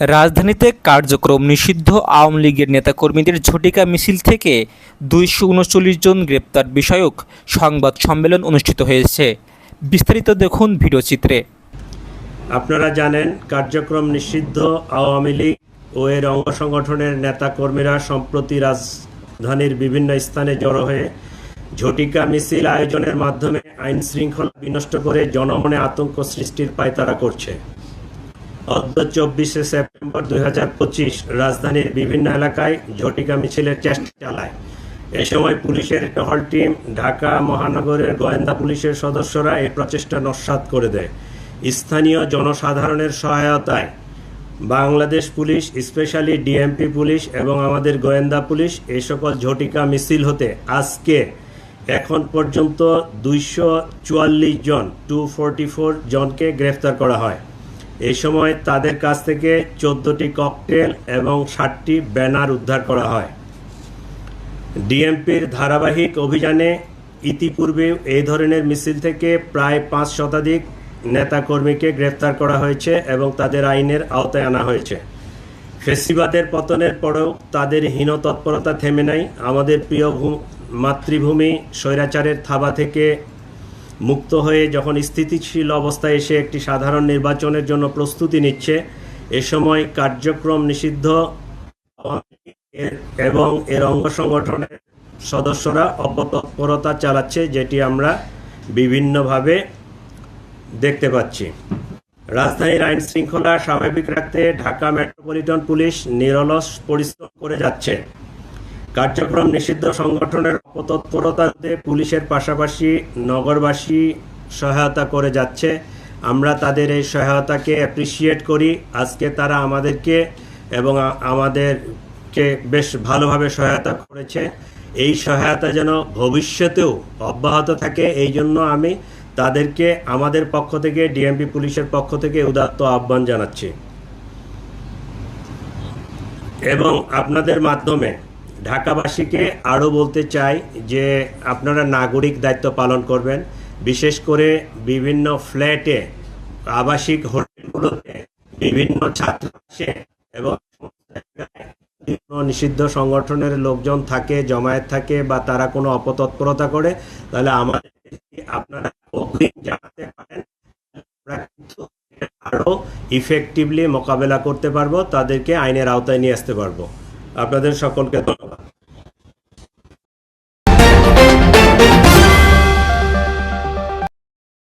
রাজধানীতে কার্যক্রম নিষিদ্ধ। আওয়ামী লীগের নেতাকর্মীদের ঝটিকা মিছিল থেকে দুইশো উনচল্লিশ জন গ্রেপ্তার বিষয়ক সংবাদ সম্মেলন অনুষ্ঠিত হয়েছে। বিস্তারিত দেখুন ভিডিওচিত্রে আপনারা জানেন, কার্যক্রম নিষিদ্ধ। আওয়ামী লীগ ও এর অঙ্গ সংগঠনের নেতা কর্মীরা সম্প্রতি রাজধানীর বিভিন্ন স্থানে জড়ো হয়ে ঝটিকা মিছিল আয়োজনের মাধ্যমে আইন শৃঙ্খলা বিনষ্ট করে জনমনে আতঙ্ক সৃষ্টির পায়তারা করছে। অদ্য চব্বিশে সেপ্টেম্বর দুই হাজার পঁচিশ, রাজধানীর বিভিন্ন এলাকায় ঝটিকা মিছিলের চেষ্টা চালায়। এ সময় পুলিশের টহল টিম ঢাকা মহানগরের গোয়েন্দা পুলিশের সদস্যরা এই প্রচেষ্টা নস্যাৎ করে দেয়। স্থানীয় জনসাধারণের সহায়তায় Bangladesh police, specially DMP police এবং আমাদের গোয়েন্দা পুলিশ এই সকল ঝটিকা মিছিল হতে আজকে এখন পর্যন্ত দুইশো চুয়াল্লিশ জন, টু জনকে গ্রেফতার করা হয়। এই সময় তাদের কাছ থেকে চোদ্দটি ককটেল এবং ষাটটি ব্যানার উদ্ধার করা হয়। ডিএমপির ধারাবাহিক অভিযানে ইতিপূর্বে এই ধরনের মিছিল থেকে প্রায় পাঁচ শতাধিক নেতাকর্মীকে গ্রেফতার করা হয়েছে এবং তাদের আইনের আওতায় আনা হয়েছে। ফেসিবাদের পতনের পরেও তাদের হীন তৎপরতা থেমে নাই। আমাদের প্রিয় মাতৃভূমি স্বৈরাচারের থাবা থেকে মুক্ত হয়ে যখন স্থিতিশীল অবস্থায় এসে একটি সাধারণ নির্বাচনের জন্য প্রস্তুতি নিচ্ছে, এ সময় কার্যক্রম নিষিদ্ধ এবং এর অঙ্গ সংগঠনের সদস্যরা অপতৎপরতা চালাচ্ছে, যেটি আমরা বিভিন্নভাবে দেখতে পাচ্ছি। রাজধানীর আইন শৃঙ্খলা স্বাভাবিক রাখতে ঢাকা মেট্রোপলিটন পুলিশ নিরলস পরিশ্রম করে যাচ্ছে। কার্যক্রম নিষিদ্ধ সংগঠনের অপতৎপরতাতে পুলিশের পাশাপাশি নগরবাসী সহায়তা করে যাচ্ছে। আমরা তাদের এই সহায়তাকে অ্যাপ্রিসিয়েট করি। আজকে তারা আমাদেরকে এবং আমাদেরকে বেশ ভালোভাবে সহায়তা করেছে। এই সহায়তা যেন ভবিষ্যতেও অব্যাহত থাকে, এই জন্য আমি তাদেরকে আমাদের পক্ষ থেকে ডিএমপি পুলিশের পক্ষ থেকে উদাত্ত আহ্বান জানাচ্ছি। এবং আপনাদের মাধ্যমে ঢাকাবাসীকে আরও বলতে চাই যে আপনারা নাগরিক দায়িত্ব পালন করবেন, বিশেষ করে বিভিন্ন ফ্ল্যাটে, আবাসিক হোটেলগুলোতে বিভিন্ন ছাত্র এবং নিষিদ্ধ সংগঠনের লোকজন থাকে, জমায়েত থাকে বা তারা কোনো অপতৎপরতা করে, তাহলে আমাদের আপনারা অগ্রিম জানাতে পারেন। আমরা কিন্তু আরও ইফেক্টিভলি মোকাবেলা করতে পারব, তাদেরকে আইনের আওতায় নিয়ে আসতে পারব। আপনাদের সকলকে